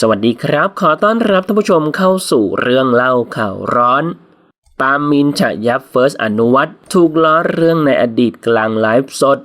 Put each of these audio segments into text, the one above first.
สวัสดีครับ ขอต้อนรับท่านผู้ชมเข้าสู่เรื่องเล่าข่าวร้อน ปาล์มมินฉะยับเฟิร์สอนุวัตถูกล้อเรื่องในอดีตกลางไลฟ์สด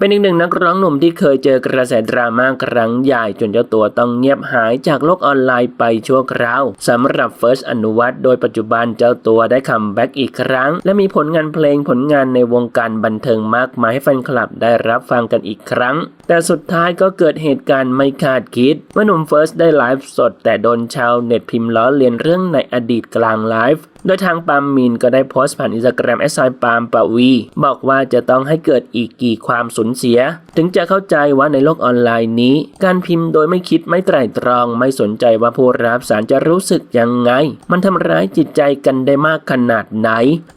เป็นอีกหนึ่งนักร้องหนุ่มที่เคยเจอกระแสดราม่าครั้งใหญ่จนเจ้าตัวต้องเงียบหายจากโลกออนไลน์ไปชั่วคราวสำหรับเฟิร์สอนุวัตโดยปัจจุบันเจ้าตัวได้คัมแบ็กอีกครั้ง และมีผลงานเพลงผลงานในวงการบันเทิงมากมายให้แฟนคลับได้รับฟังกันอีกครั้ง แต่สุดท้ายก็เกิดเหตุการณ์ไม่คาดคิดเมื่อหนุ่มเฟิร์สได้ไลฟ์สด แต่โดนชาวเน็ตพิมพ์ล้อเลียนเรื่องในอดีตกลางไลฟ์โดยทางปามมินก็ได้โพสต์ผ่านอินสตาแกรมแอสไซปามปวีบอกว่าจะต้องให้เกิดอีกกี่ความสูญเสีย ถึงจะเข้าใจว่าในโลกออนไลน์นี้ การพิมพ์โดยไม่คิดไม่ไตร่ตรอง ไม่สนใจว่าผู้รับสารจะรู้สึกยังไง มันทำร้ายจิตใจกันได้มากขนาดไหน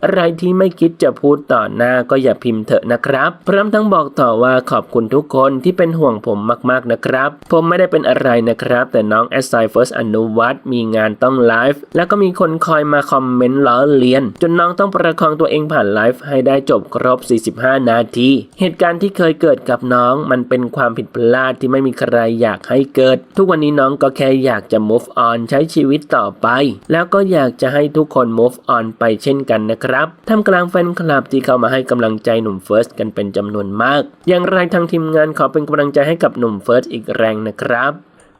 อะไรที่ไม่คิดจะพูดต่อหน้าก็อย่าพิมพ์เถอะนะครับ พร้อมทั้งบอกต่อว่าขอบคุณทุกคนที่เป็นห่วงผมมากๆนะครับ ผมไม่ได้เป็นอะไรนะครับ แต่น้องแอสไซเฟิร์สอนุวัตมีงานต้องไลฟ์แล้วก็มีคนคอยมาคอมเมนต์ล้อเลียน จนน้องต้องประคองตัวเองผ่านไลฟ์ให้ได้จบครบ 45 นาที เหตุการณ์ที่เคยเกิดกับน้อง มันเป็นความผิดพลาดที่ไม่มีใครอยากให้เกิด ทุกวันนี้น้องก็แค่อยากจะ move on ใช้ชีวิตต่อไป แล้วก็อยากจะให้ทุกคน move on ไปเช่นกันนะครับท่ามกลางแฟนคลับที่เข้ามาให้กำลังใจหนุ่มเฟิร์สกันเป็นจำนวนมาก อย่างไรทางทีมงานขอเป็นกำลังใจให้กับหนุ่มเฟิร์สอีกแรงนะครับ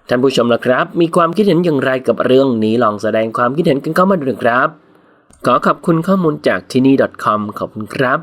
ท่านผู้ชมล่ะครับ มีความคิดเห็นอย่างไรกับเรื่องนี้ลองแสดงความคิดเห็นกันเข้ามาดูนะครับ ขอขอบคุณข้อมูลจากที่นี่ .com ขอบคุณครับ